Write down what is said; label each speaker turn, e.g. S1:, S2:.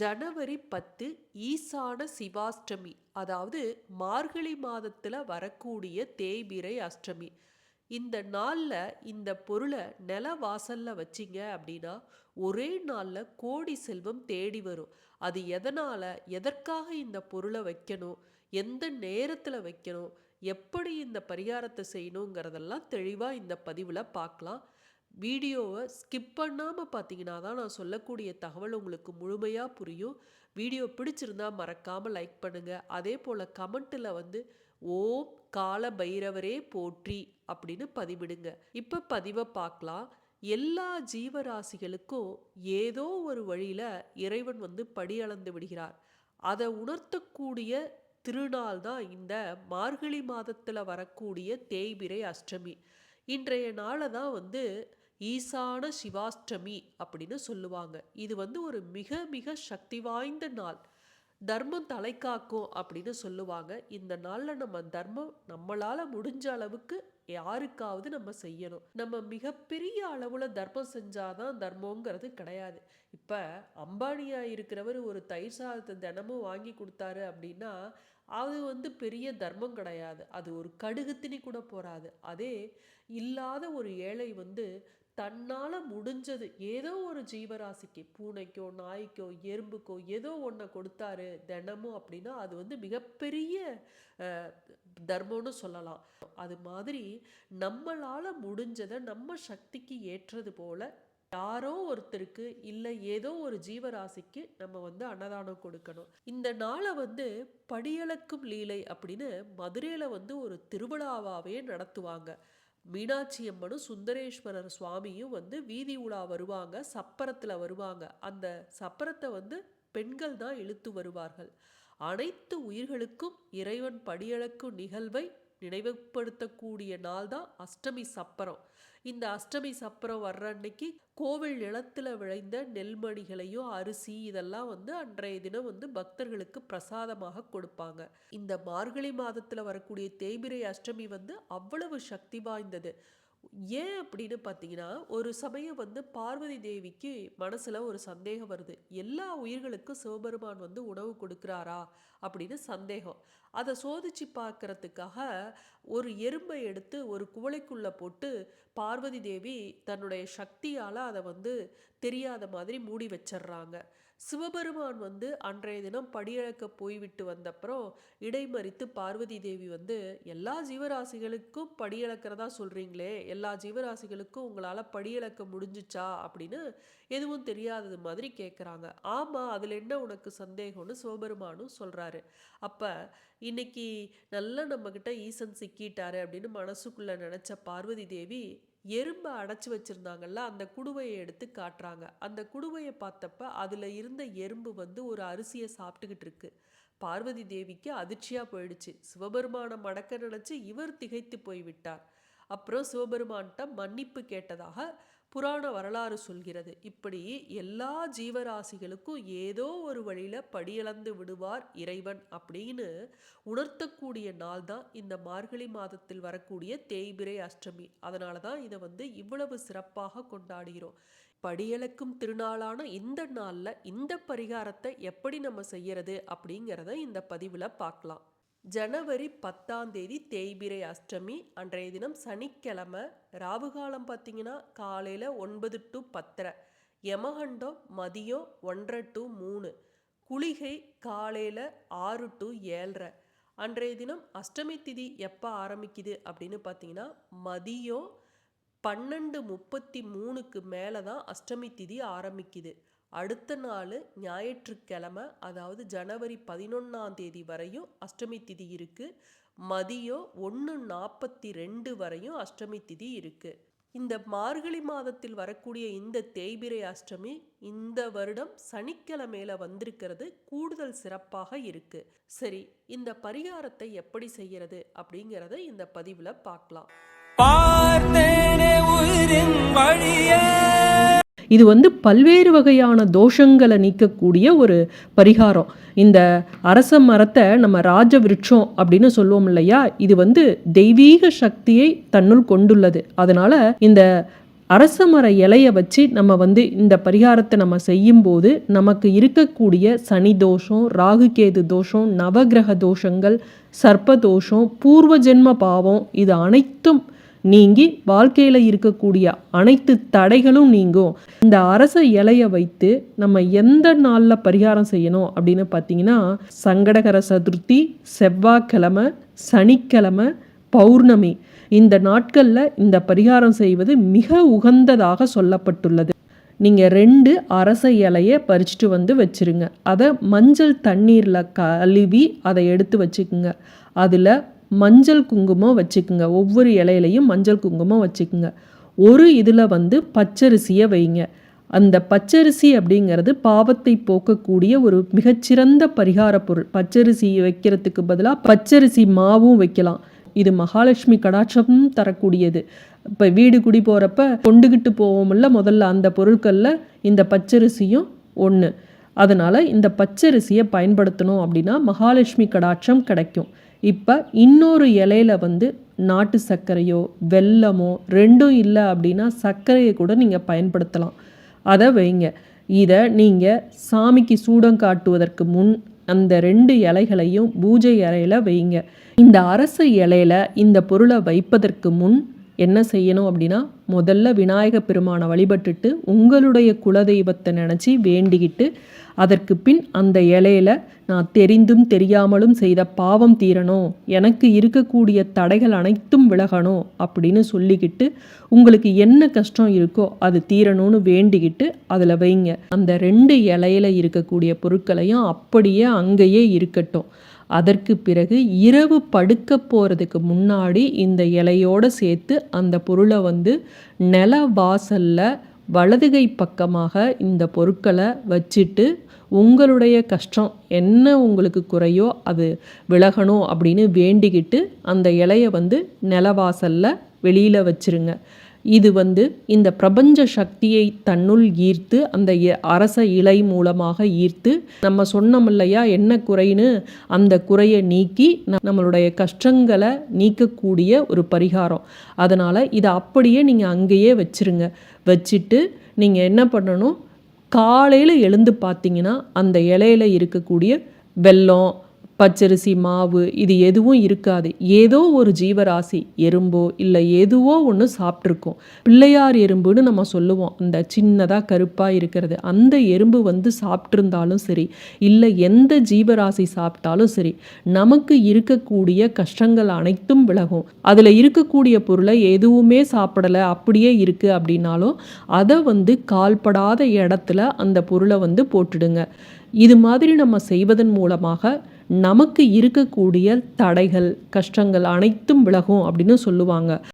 S1: ஜனவரி பத்து ஈசான சிவாஷ்டமி அதாவது மார்கழி மாதத்தில் வரக்கூடிய தேய்பிரை அஷ்டமி. இந்த நாளில் இந்த பொருளை நில வாசலில் வச்சீங்க அப்படின்னா ஒரே நாளில் கோடி செல்வம் தேடி வரும். அது எதனால்? எதற்காக இந்த பொருளை வைக்கணும்? எந்த நேரத்தில் வைக்கணும்? எப்படி இந்த பரிகாரத்தை செய்யணுங்கிறதெல்லாம் தெளிவாக இந்த பதிவில் பார்க்கலாம். வீடியோவை ஸ்கிப் பண்ணாமல் பார்த்தீங்கன்னா தான் நான் சொல்லக்கூடிய தகவல் உங்களுக்கு முழுமையாக புரியும். வீடியோ பிடிச்சிருந்தா மறக்காமல் லைக் பண்ணுங்கள் அதே போல் கமெண்ட்டில் வந்து ஓம் கால பைரவரே போற்றி அப்படின்னு பதிவிடுங்க. இப்போ பதிவை பார்க்கலாம். எல்லா ஜீவராசிகளுக்கும் ஏதோ ஒரு வழியில் இறைவன் வந்து படியளந்து விடுகிறார். அதை உணர்த்தக்கூடிய திருநாள் தான் இந்த மார்கழி மாதத்தில் வரக்கூடிய தேய்பிரை அஷ்டமி. இன்றைய நாளை தான் வந்து ஈசான சிவாஷ்டமி அப்படின்னு சொல்லுவாங்க. இது வந்து ஒரு மிக மிக சக்தி வாய்ந்த நாள். தர்மம் தலை காக்கும் அப்படின்னு சொல்லுவாங்க. இந்த நாளில் நம்ம தர்மம் நம்மளால் முடிஞ்ச அளவுக்கு யாருக்காவது நம்ம செய்யணும். நம்ம மிகப்பெரிய அளவில் தர்மம் செஞ்சாதான் தர்மங்கிறது கிடையாது. இப்போ அம்பானியாக இருக்கிறவர் ஒரு தயிர் சாதத்தை தினமும் வாங்கி கொடுத்தாரு அப்படின்னா அது வந்து பெரிய தர்மம் கிடையாது. அது ஒரு கடுகு கூட போகாது அதே இல்லாத ஒரு ஏழை வந்து தன்னால் முடிஞ்சது. ஏதோ ஒரு ஜீவராசிக்கு பூனைக்கோ நாய்க்கோ எறும்புக்கோ ஏதோ ஒன்றை கொடுத்தாரு தினமும் அப்படின்னா அது வந்து மிகப்பெரிய தர்மம்னு சொல்லலாம். அது மாதிரி நம்மளால் முடிஞ்சதை நம்ம சக்திக்கு ஏற்றது போல யாரோ ஒருத்தருக்கு இல்லை ஏதோ ஒரு ஜீவராசிக்கு நம்ம வந்து அன்னதானம் கொடுக்கணும். இந்த நாளை வந்து படியளக்கும் லீலை அப்படின்னு மதுரையில் வந்து ஒரு திருவிழாவாகவே நடத்துவாங்க. மீனாட்சி அம்மனும் சுந்தரேஸ்வரர் சுவாமியும் வந்து வீதி உலா வருவாங்க சப்பரத்தில் வருவாங்க. அந்த சப்பரத்தை வந்து பெண்கள் தான் இழுத்து வருவார்கள். அனைத்து உயிர்களுக்கும் இறைவன் படியளக்கும் நிகழ்வை நினைவுபடுத்தக்கூடிய நாள் தான் அஷ்டமி சப்பரம். இந்த அஷ்டமி சப்பரம் வர்ற அன்னைக்கு கோவில் நிலத்தில் விளைந்த நெல்மணிகளையும் அரிசி இதெல்லாம் வந்து அன்றைய தினம் வந்து பக்தர்களுக்கு பிரசாதமாக கொடுப்பாங்க. இந்த மார்கழி மாதத்தில் வரக்கூடிய தேய்பிரை அஷ்டமி வந்து அவ்வளவு சக்தி வாய்ந்தது. ஏன் அப்படின்னு பார்த்தீங்கன்னா ஒரு சமயம் வந்து பார்வதி தேவிக்கு மனசில் ஒரு சந்தேகம் வருது. எல்லா உயிர்களுக்கும் சிவபெருமான் வந்து உணவு கொடுக்குறாரா அப்படின்னு சந்தேகம். அதை சோதிச்சு பார்க்கறதுக்காக ஒரு எறும்பை எடுத்து ஒரு குவளைக்குள்ளே போட்டு பார்வதி தேவி தன்னுடைய சக்தியால் அதை வந்து தெரியாத மாதிரி மூடி வச்சிடுறாங்க. சிவபெருமான் வந்து அன்றைய தினம் படியழக்க போய்விட்டு வந்தப்புறம் இடைமறித்து பார்வதி தேவி வந்து எல்லா ஜீவராசிகளுக்கும் படியழக்கிறதா சொல்கிறீங்களே எல்லா ஜீவராசிகளுக்கும் உங்களால் படியழக்க முடிஞ்சிச்சா? அப்படின்னு எதுவும் தெரியாதது மாதிரி கேட்குறாங்க ஆமாம் அதில் என்ன உனக்கு சந்தேகம்னு சிவபெருமானும் சொல்கிறாரு அப்போ இன்னைக்கு நல்லா நம்மக்கிட்ட ஈசன் சிக்கிட்டாரு அப்படின்னு மனசுக்குள்ளே நினச்ச பார்வதி தேவி எறும்பை அடைச்சி வச்சுருந்தாங்கல்ல அந்த குடுவையை எடுத்து காட்டுறாங்க. அந்த குடுவையை பார்த்தப்ப அதில் இருந்த எறும்பு வந்து ஒரு அரிசியை சாப்பிட்டுக்கிட்டு இருக்கு. பார்வதி தேவிக்கு அதிர்ச்சியாக போயிடுச்சு. சிவபெருமானை மடக்க நினச்சி இவர் திகைத்து போய்விட்டார். அப்புறம் சிவபெருமான்கிட்ட மன்னிப்பு கேட்டதாக புராண வரலாறு சொல்கிறது. இப்படி எல்லா ஜீவராசிகளுக்கும் ஏதோ ஒரு வழியில் படியளந்து விடுவார் இறைவன் அப்படின்னு உணர்த்தக்கூடிய நாள் தான் இந்த மார்கழி மாதத்தில் வரக்கூடிய தேய்பிரை அஷ்டமி. அதனால தான் இதை வந்து இவ்வளவு சிறப்பாக கொண்டாடுகிறோம். படியளக்கும் திருநாளான இந்த நாளில் இந்த பரிகாரத்தை எப்படி நம்ம செய்யறது அப்படிங்கிறத இந்த பதிவில் பார்க்கலாம். ஜனவரி பத்தாம் தேதி தேய்பிரை அஷ்டமி அன்றைய தினம் சனிக்கிழமை ராவுகாலம் பார்த்தீங்கன்னா காலையில் ஒன்பது டு பத்தரை யமகண்டம் மதியம் ஒன்றரை டு மூணு குளிகை காலையில் ஆறு டு ஏழரை. அன்றைய தினம் அஷ்டமி திதி எப்போ ஆரம்பிக்குது அப்படின்னு பார்த்தீங்கன்னா மதியம் பன்னெண்டு முப்பத்தி மூணுக்கு மேலே தான் அஷ்டமி திதி ஆரம்பிக்குது. அடுத்த நாள் ஞாயிற்றுக்கிழமை அதாவது ஜனவரி பதினொன்றாம் தேதி வரையும் அஷ்டமி திதி இருக்குது மதியம் ஒன்று நாற்பத்தி ரெண்டு வரையும் அஷ்டமி திதி இருக்குது இந்த மார்கழி மாதத்தில் வரக்கூடிய இந்த தேய்பிரை அஷ்டமி இந்த வருடம் சனிக்கிழமையில வந்திருக்கிறது கூடுதல் சிறப்பாக இருக்கு. சரி இந்த பரிகாரத்தை எப்படி செய்யறது அப்படிங்கிறத இந்த பதிவில் பார்க்கலாம்.
S2: பார்த்தேனே உயிரின் வழியே.
S3: இது வந்து பல்வேறு வகையான தோஷங்களை நீக்கக்கூடிய ஒரு பரிகாரம். இந்த அரச மரத்தை நம்ம ராஜ விருட்சம் அப்படின்னு சொல்லுவோம் இல்லையா? இது வந்து தெய்வீக சக்தியை தன்னுள் கொண்டுள்ளது. அதனால இந்த
S1: அரச மர இலையை வச்சு நம்ம வந்து இந்த பரிகாரத்தை நம்ம செய்யும்போது நமக்கு இருக்கக்கூடிய சனி தோஷம் ராகுகேது தோஷம் நவகிரக தோஷங்கள் சர்ப்ப தோஷம் பூர்வ ஜென்ம பாவம் இது அனைத்தும் நீங்கி வாழ்க்கையில் இருக்கக்கூடிய அனைத்து தடைகளும் நீங்கும். இந்த அரச இலையை வைத்து நம்ம எந்த நாளில் பரிகாரம் செய்யணும் அப்படின்னு பார்த்தீங்கன்னா சங்கடகர சதுர்த்தி செவ்வாய்க்கிழமை சனிக்கிழமை பௌர்ணமி. இந்த நாட்களில் இந்த பரிகாரம் செய்வது மிக உகந்ததாக சொல்லப்பட்டுள்ளது. நீங்கள் ரெண்டு அரச இலையை பறிச்சுட்டு வந்து வச்சிருங்க. அதை மஞ்சள் தண்ணீரில் கழுவி அதை எடுத்து வச்சுக்குங்க. அதில் மஞ்சள் குங்குமம் வச்சுக்குங்க. ஒவ்வொரு இலையிலையும் மஞ்சள் குங்குமம் வச்சுக்குங்க. ஒரு இதில் வந்து பச்சரிசியை வைங்க. அந்த பச்சரிசி அப்படிங்கிறது பாவத்தை போக்கக்கூடிய ஒரு மிகச்சிறந்த பரிகார பொருள். பச்சரிசி வைக்கிறதுக்கு பதிலாக பச்சரிசி மாவும் வைக்கலாம். இது மகாலட்சுமி கடாட்சமும் தரக்கூடியது. இப்போ வீடு குடி போகிறப்ப கொண்டுகிட்டு போவோம்ல முதல்ல அந்த பொருட்களில் இந்த பச்சரிசியும் ஒன்று அதனால் இந்த பச்சரிசியை பயன்படுத்தணும் அப்படின்னா மகாலட்சுமி கடாட்சம் கிடைக்கும். இப்போ இன்னொரு இலையில வந்து நாட்டு சர்க்கரையோ வெல்லமோ ரெண்டும் இல்லை அப்படின்னா சர்க்கரையை கூட நீங்கள் பயன்படுத்தலாம். அதை வைங்க. இதை நீங்கள் சாமிக்கு சூடம் காட்டுவதற்கு முன் அந்த ரெண்டு இலைகளையும் பூஜை அறையில் வைங்க. இந்த அரச இலையில இந்த பொருளை வைப்பதற்கு முன் என்ன செய்யணும் அப்படின்னா முதல்ல விநாயக பெருமானை வழிபட்டுட்டு உங்களுடைய குலதெய்வத்தை நினச்சி வேண்டிக்கிட்டு அதற்கு பின் அந்த இலையில நான் தெரிந்தும் தெரியாமலும் செய்த பாவம் தீரணும் எனக்கு இருக்கக்கூடிய தடைகள் அனைத்தும் விலகணும் அப்படின்னு சொல்லிக்கிட்டு உங்களுக்கு என்ன கஷ்டம் இருக்கோ அது தீரணும்னு வேண்டிக்கிட்டு அதில் வைங்க. அந்த ரெண்டு இலையில இருக்கக்கூடிய பொருட்களையும் அப்படியே அங்கேயே இருக்கட்டும். அதற்கு பிறகு இரவு படுக்க போகிறதுக்கு முன்னாடி இந்த இலையோடு சேர்த்து அந்த பொருளை வந்து நில வாசலில் வலதுகை பக்கமாக இந்த பொருட்களை வச்சுட்டு உங்களுடைய கஷ்டம் என்ன உங்களுக்கு குறையோ அது விலகணும் அப்படின்னு வேண்டிக்கிட்டு அந்த இலையை வந்து நிலவாசலில் வெளியில் வச்சிருங்க. இது வந்து இந்த பிரபஞ்ச சக்தியை தன்னுள் ஈர்த்து அந்த அரச இலை மூலமாக ஈர்த்து நம்ம சொன்னோம் இல்லையா என்ன குறைன்னு அந்த குறையை நீக்கி நம்மளுடைய கஷ்டங்களை நீக்கக்கூடிய ஒரு பரிகாரம். அதனால் இதை அப்படியே நீங்கள் அங்கேயே வச்சுருங்க. வச்சுட்டு நீங்கள் என்ன பண்ணணும் காலையில் எழுந்து பார்த்தீங்கன்னா அந்த இலையில இருக்கக்கூடிய வெல்லம் பச்சரிசி மாவு இது எதுவும் இருக்காது. ஏதோ ஒரு ஜீவராசி எறும்போ இல்லை எதுவோ ஒன்று சாப்பிட்ருக்கோம் பிள்ளையார் எறும்புன்னு நம்ம சொல்லுவோம். அந்த சின்னதாக கருப்பாக இருக்கிறது. அந்த எறும்பு வந்து சாப்பிட்ருந்தாலும் சரி இல்லை எந்த ஜீவராசி சாப்பிட்டாலும் சரி நமக்கு இருக்கக்கூடிய கஷ்டங்கள் அனைத்தும் விலகும். அதில் இருக்கக்கூடிய பொருளை எதுவுமே சாப்பிடலை அப்படியே இருக்குது அப்படின்னாலும் அதை வந்து கால்படாத இடத்துல அந்த பொருளை வந்து போட்டுடுங்க. இது மாதிரி நம்ம செய்வதன் மூலமாக நமக்கு இருக்கக்கூடிய தடைகள் கஷ்டங்கள் அனைத்தும் விலகும் அப்படின்னு சொல்லுவாங்க.